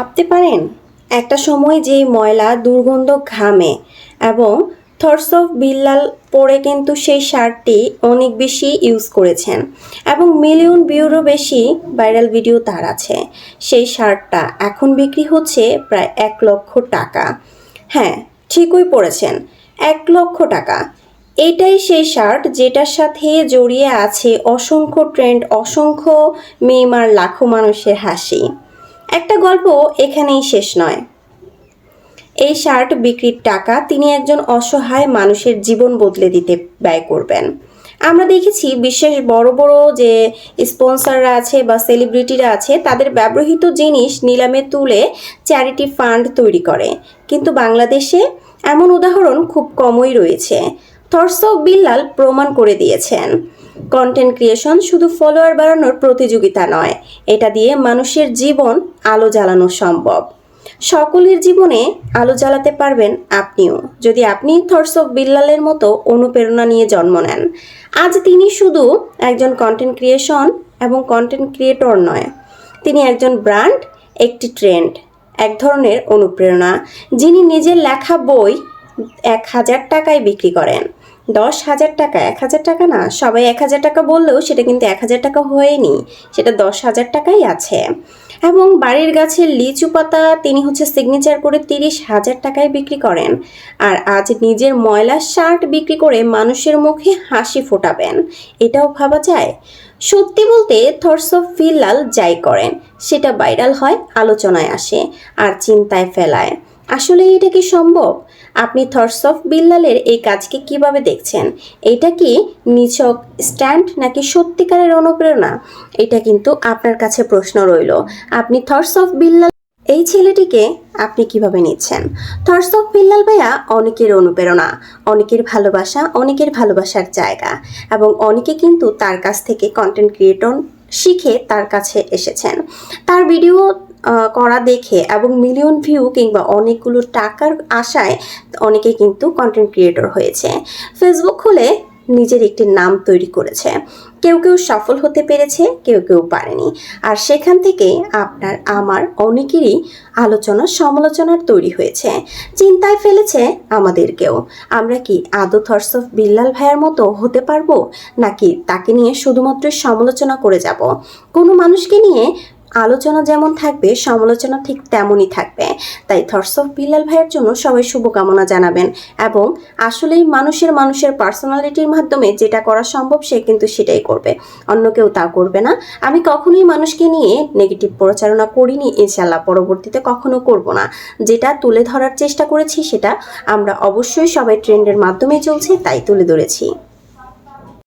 ভাবতে পারেন? একটা সময় যেই ময়লা দুর্গন্ধ ঘামে এবং থটস অফ বিল্লাল পরে কিন্তু সেই শার্টটি অনেক বেশি ইউজ করেছেন এবং মিলিয়ন ভিউরও বেশি ভাইরাল ভিডিও তার আছে। সেই শার্টটা এখন বিক্রি হচ্ছে প্রায় এক লক্ষ টাকা। হ্যাঁ ঠিকই পড়েছেন, এক লক্ষ টাকা। এটাই সেই শার্ট যেটার সাথে জড়িয়ে আছে অসংখ্য ট্রেন্ড অসংখ্য মেয়েমার লাখো মানুষের হাসি। একটা গল্প এখানেই শেষ নয়। এই শার্ট বিক্রির টাকা তিনি একজন অসহায় মানুষের জীবন বদলে দিতে ব্যয় করবেন। আমরা দেখেছি বিশেষ বড় বড় যে স্পন্সররা আছে বা সেলিব্রিটিরা আছে, তাদের ব্যবহৃত জিনিস নিলামে তুলে চ্যারিটি ফান্ড তৈরি করে। কিন্তু বাংলাদেশে এমন উদাহরণ খুব কমই রয়েছে। থর্স বিল্লাল প্রমাণ করে দিয়েছেন। কন্টেন্ট ক্রিয়েশন শুধু ফলোয়ার বাড়ানোর প্রতিযোগিতা নয়, এটা দিয়ে মানুষের জীবন আলো জ্বালানো সম্ভব। সকলের জীবনে আলো জ্বালাতে পারবেন আপনিও। যদি আপনি অফ বিল্লালের মতো অনুপ্রেরণা নিয়ে জন্ম নেন, আজ তিনি শুধু একজন কন্টেন্ট ক্রিয়েশন এবং কন্টেন্ট ক্রিয়েটর নয়, তিনি একজন ব্র্যান্ড একটি ট্রেন্ড এক ধরনের অনুপ্রেরণা, যিনি নিজের লেখা বই এক হাজার টাকায় বিক্রি করেন। দশ হাজার টাকা, এক হাজার টাকা না, সবাই এক হাজার টাকা বললেও সেটা কিন্তু এক হাজার টাকা হয়নি, সেটা দশ হাজার টাকাই আছে। এবং বাড়ির গাছের লিচু পাতা তিনি হচ্ছে সিগনেচার করে তিরিশ হাজার টাকায় বিক্রি করেন। আর আজ নিজের ময়লা শার্ট বিক্রি করে মানুষের মুখে হাসি ফোটাবেন, এটাও ভাবা যায়? সত্যি বলতে থটস অফ ফিল্লাল যাই করেন, সেটা ভাইরাল হয়, আলোচনায় আসে, আর চিন্তায় ফেলায়। আসলে এটা কি সম্ভব? আপনি থটস অফ বিল্লালের এই কাজকে কীভাবে দেখছেন? এটা কি নিছক স্ট্যান্ড নাকি সত্যিকারের অনুপ্রেরণা? এটা কিন্তু আপনার কাছে প্রশ্ন রইল। আপনি থটস অফ বিল্লাল এই ছেলেটিকে আপনি কীভাবে নিচ্ছেন? থটস অফ বিল্লাল ভাইয়া অনেকের অনুপ্রেরণা, অনেকের ভালোবাসা, অনেকের ভালোবাসার জায়গা এবং অনেকে কিন্তু তার কাছ থেকে কন্টেন্ট ক্রিয়েটর শিখে তার কাছে এসেছেন। তার ভিডিও করা দেখে এবং মিলিয়ন ভিউ কিংবা অনেকগুলো টাকার আশায় অনেকে কিন্তু কন্টেন্ট ক্রিয়েটর হয়েছে। ফেসবুক খুলে নিজের একটি নাম তৈরি করেছে। কেউ কেউ সফল হতে পেরেছে, কেউ কেউ পারেনি। আর সেখান থেকে আপনার, আমার অনেকেরই আলোচনা সমালোচনার তৈরি হয়েছে। চিন্তায় ফেলেছে আমাদেরকেও আমরা কি আদৌ থটস অফ বিল্লাল ভাইয়ের মতো হতে পারব? নাকি তাকে নিয়ে শুধুমাত্র সমালোচনা করে যাব? কোনো মানুষকে নিয়ে আলোচনা যেমন থাকবে, সমালোচনা ঠিক তেমনই থাকবে। তাই থটস অফ বিল্লাল ভাইয়ের জন্য সবাই শুভকামনা জানাবেন এবং আসলেই মানুষের মানুষের পার্সোনালিটির মাধ্যমে যেটা করা সম্ভব সে কিন্তু সেটাই করবে। অন্য কেউ তা করবে না। আমি কখনোই মানুষকে নিয়ে নেগেটিভ প্রচারণা করিনি ইনশাল্লাহ পরবর্তীতে কখনো করব না। যেটা তুলে ধরার চেষ্টা করেছি সেটা আমরা অবশ্যই সবাই ট্রেন্ডের মাধ্যমে চলছে, তাই তুলে ধরেছি।